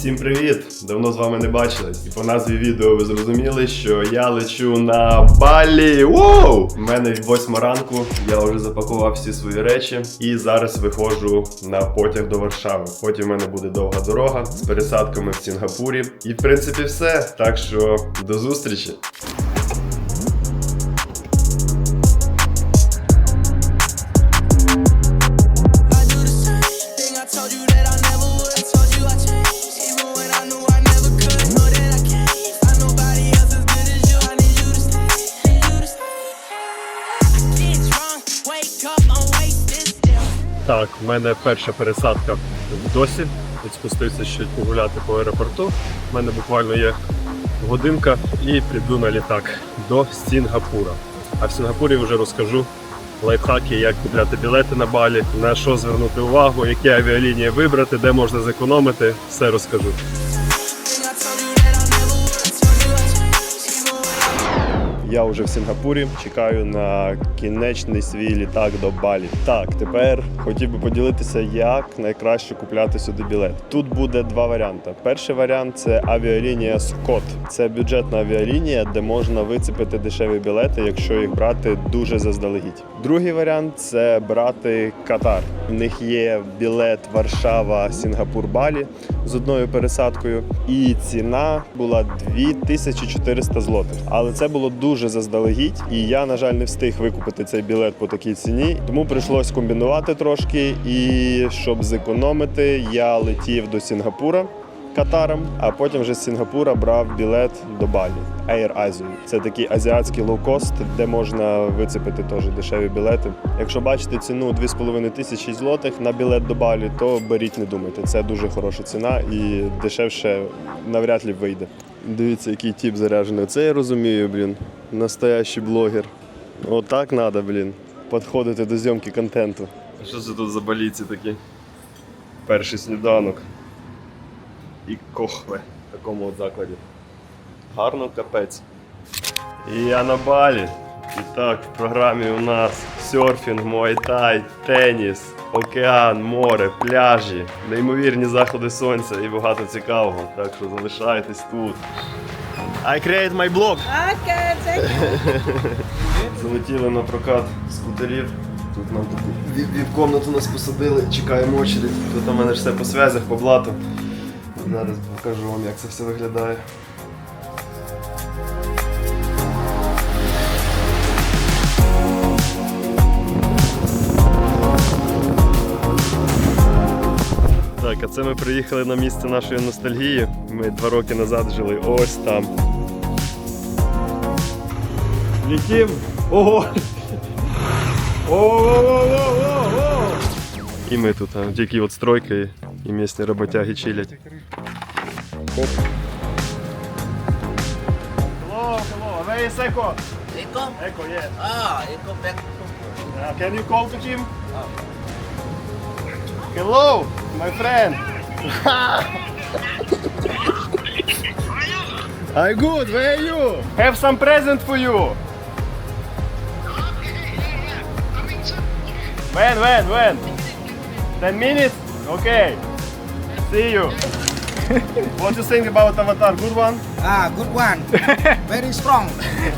Всім привіт! Давно з вами не бачились. І по назві відео ви зрозуміли, що я лечу на Балі. Воу! У мене восьма ранку, я вже запакував всі свої речі і зараз виходжу на потяг до Варшави. Потім в мене буде довга дорога з пересадками в Сінгапурі. І в принципі все. Так що до зустрічі! Так, в мене перша пересадка досі. От спустився ще погуляти по аеропорту. У мене буквально є годинка і прийду на літак до Сінгапура. А в Сінгапурі вже розкажу лайфхаки, як купляти білети на балі, на що звернути увагу, які авіалінії вибрати, де можна зекономити. Все розкажу. Я вже в Сінгапурі чекаю на кінечний свій літак до Балі. Так, тепер хотів би поділитися, як найкраще купляти сюди білет. Тут буде два варіанти. Перший варіант це авіалінія Scott. Це бюджетна авіалінія, де можна вицепити дешеві білети, якщо їх брати дуже заздалегідь. Другий варіант це брати Катар. У них є білет Варшава, Сінгапур, Балі з одною пересадкою, і ціна була 2400 злотих. Але це було дуже заздалегідь, і я, на жаль, не встиг викупити цей білет по такій ціні. Тому прийшлось комбінувати трошки. І щоб зекономити, я летів до Сінгапура. Катаром, а потім вже з Сінгапура брав білет до Балі Air Asia. Це такий азіатський лоукост, де можна вицепити теж дешеві білети. Якщо бачите ціну 2,5 тисячі злотих на білет до Балі, то беріть, не думайте. Це дуже хороша ціна і дешевше навряд ли вийде. Дивіться, який тип заряджений. Це я розумію, блін. Настоящий блогер. Отак треба, блін. Підходити до зйомки контенту. Що це тут за баліці такі? Перший сніданок і кохве в такому от закладі. Гарно капець. І я на балі. І так, в програмі у нас серфінг, муайтай, теніс, океан, море, пляжі, неймовірні заходи сонця і багато цікавого. Так що залишайтесь тут. I create my blog. Okay, thank you. Залетіли на прокат скутерів. Тут нам таку від комнату нас посадили, чекаємо очередь. Тут у мене ж все по связях, по блату. Зараз покажу вам, як це все виглядає. А це ми приїхали на місце нашої ностальгії. Ми два роки назад жили ось там. Летим. Ого! Ого! І ми тут, а, тільки от стройка і, місні роботяги чилять. Хоп. Hello, hello. Where is Echo? Echo? Echo, yeah. Ah, Echo back. Uh, can you call to him? Hello, my friend. I'm good. Where are you? Have some present for you. When, when, when? 10 minutes? Okay. See you. what do you think about Avatar? Good one? Ah, good one. Very strong.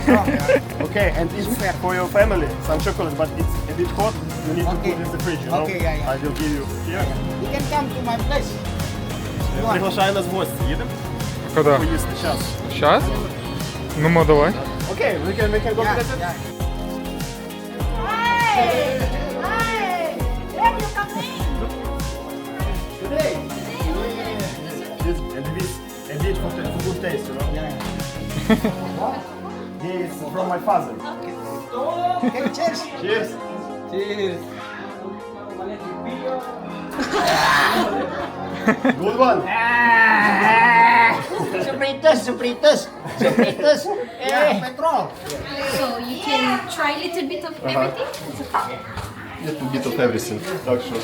strong yeah. Okay, and it's for your family. Some chocolate, but it's a bit hot. You need Okay. to put in the fridge, you know? Okay, yeah, yeah. I will give you here. You can come to my place. You want? Приглашаю нас в гості. Їдемо Куда? поїсти час. Сейчас? Ну, мо, давай. Окей, we can, we can go Yeah, visit. yeah. Hey, hey, where you coming? Today. This, and this, and this for, for good taste, you know? Yeah. This is from my father. Okay, cheers. Cheers. Cheers. Good one. Supritos, supritos, supritos. Eh, petrol. So you can try a little bit of everything. Little bit of everything. Так що.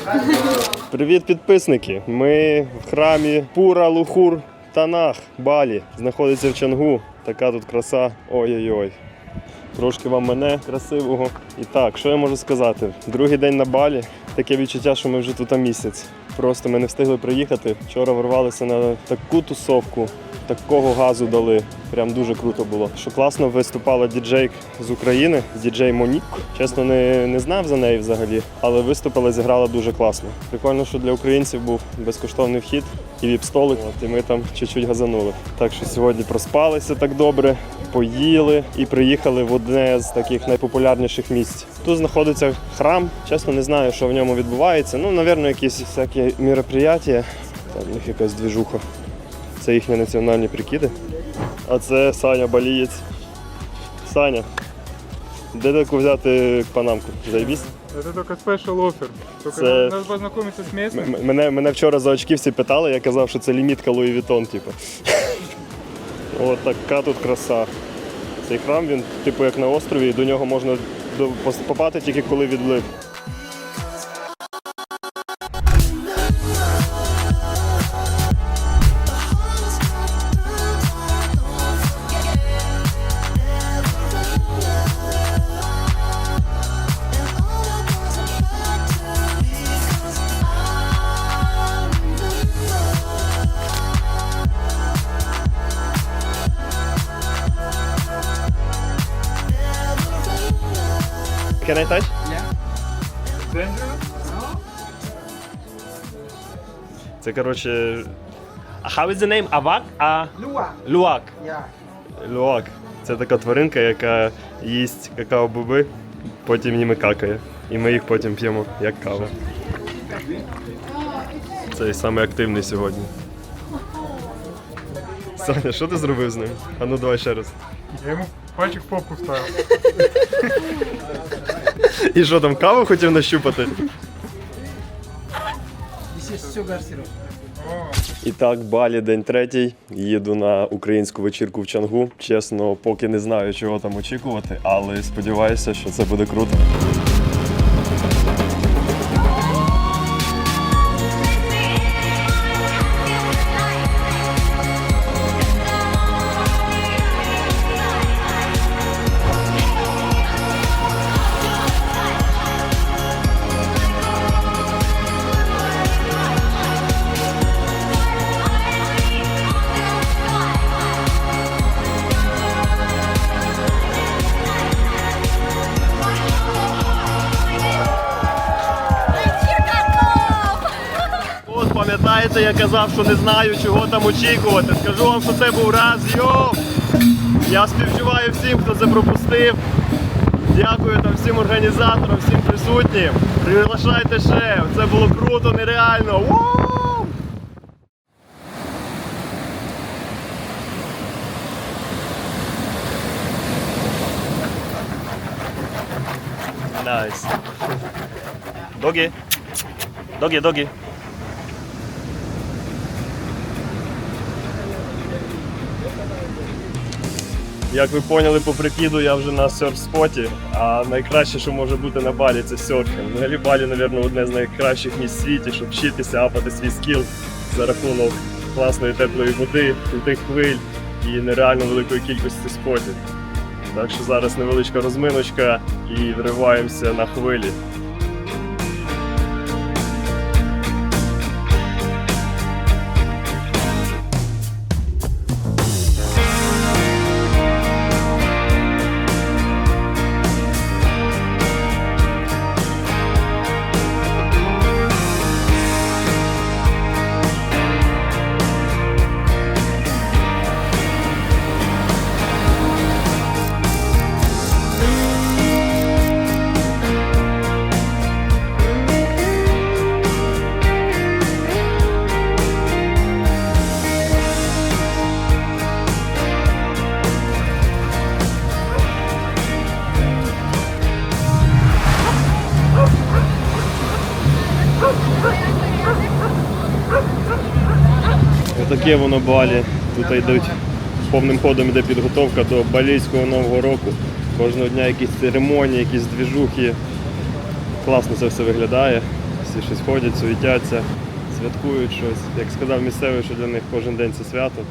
Привіт, підписники. Ми в храмі Пура Лухур Танах Балі. Знаходиться в Чангу. Така тут краса. Ой-ой-ой. Трошки вам мене красивого. І так, що я можу сказати? Другий день на балі. Таке відчуття, що ми вже тут місяць. Просто ми не встигли приїхати. Вчора ворвалися на таку тусовку, такого газу дали. Прям дуже круто було. Що класно виступала діджей з України, діджей Монік. Чесно, не, не знав за неї взагалі, але виступила, зіграла дуже класно. Прикольно, що для українців був безкоштовний вхід і віп-столик, і ми там чуть-чуть газанули. Так що сьогодні проспалися так добре, поїли і приїхали в одне з таких найпопулярніших місць. Тут знаходиться храм. Чесно, не знаю, що в ньому відбувається. Ну, напевно, якісь всякі мероприятия. Там в них якась двіжуха. Це їхні національні прикиди. А це Саня Балієць. Саня, де таку взяти панамку? Заєбісь? Это тільки спешл офер. Только Це- нас познакомиться з місцем. М- Мене, мене вчора за очки всі питали, я казав, що це лімітка Луї Вітон, типу. От така тут краса. Цей храм, він, типу, як на острові, і до нього можна до- пос- попати тільки коли відлив. I touch? Dangerous? Це, коротше. How is the name? Авак? А... Lua. Люак. Yeah. Люак. Це така тваринка, яка їсть какао-боби, потім ними какає. І ми їх потім п'ємо як каву. Цей самий активний сьогодні. Саня, що ти зробив з ним? А ну давай ще раз. Я ему пальчик в попку вставил. І що там, каву хотів нащупати? І так, Балі, день третій. Їду на українську вечірку в Чангу. Чесно, поки не знаю, чого там очікувати, але сподіваюся, що це буде круто. Пам'ятаєте, я казав, що не знаю, чого там очікувати. Скажу вам, що це був раз йоу! Я співчуваю всім, хто це пропустив. Дякую там всім організаторам, всім присутнім. Приглашайте ще. Це було круто, нереально. Вау! Найс. Догі. Догі, догі. Як ви поняли по прикиду, я вже на серф-споті, а найкраще, що може бути на балі, це серфінг. Взагалі балі, мабуть, одне з найкращих місць в світі, щоб вчитися апати свій скіл за рахунок класної теплої води, крутих хвиль і нереально великої кількості спотів. Так що зараз невеличка розминочка і вриваємося на хвилі. Отаке воно балі. Тут йдуть повним ходом йде підготовка до балійського нового року. Кожного дня якісь церемонії, якісь двіжухи. Класно це все виглядає. Всі щось ходять, суетяться, святкують щось. Як сказав місцевий, що для них кожен день це свято.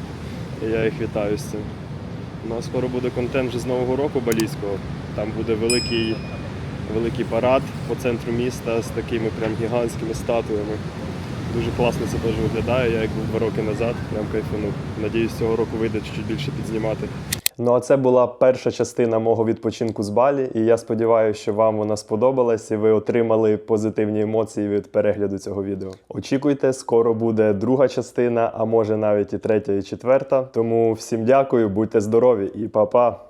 І я їх вітаю з цим. У нас скоро буде контент вже з Нового року балійського. Там буде великий, великий парад по центру міста з такими прям гігантськими статуями. Дуже класно це теж виглядає. Я як був два роки назад, прям кайфанув. Надіюсь, цього року вийде чуть більше підзнімати. Ну а це була перша частина мого відпочинку з Балі, і я сподіваюся, що вам вона сподобалась і ви отримали позитивні емоції від перегляду цього відео. Очікуйте, скоро буде друга частина, а може навіть і третя, і четверта. Тому всім дякую, будьте здорові і па-па!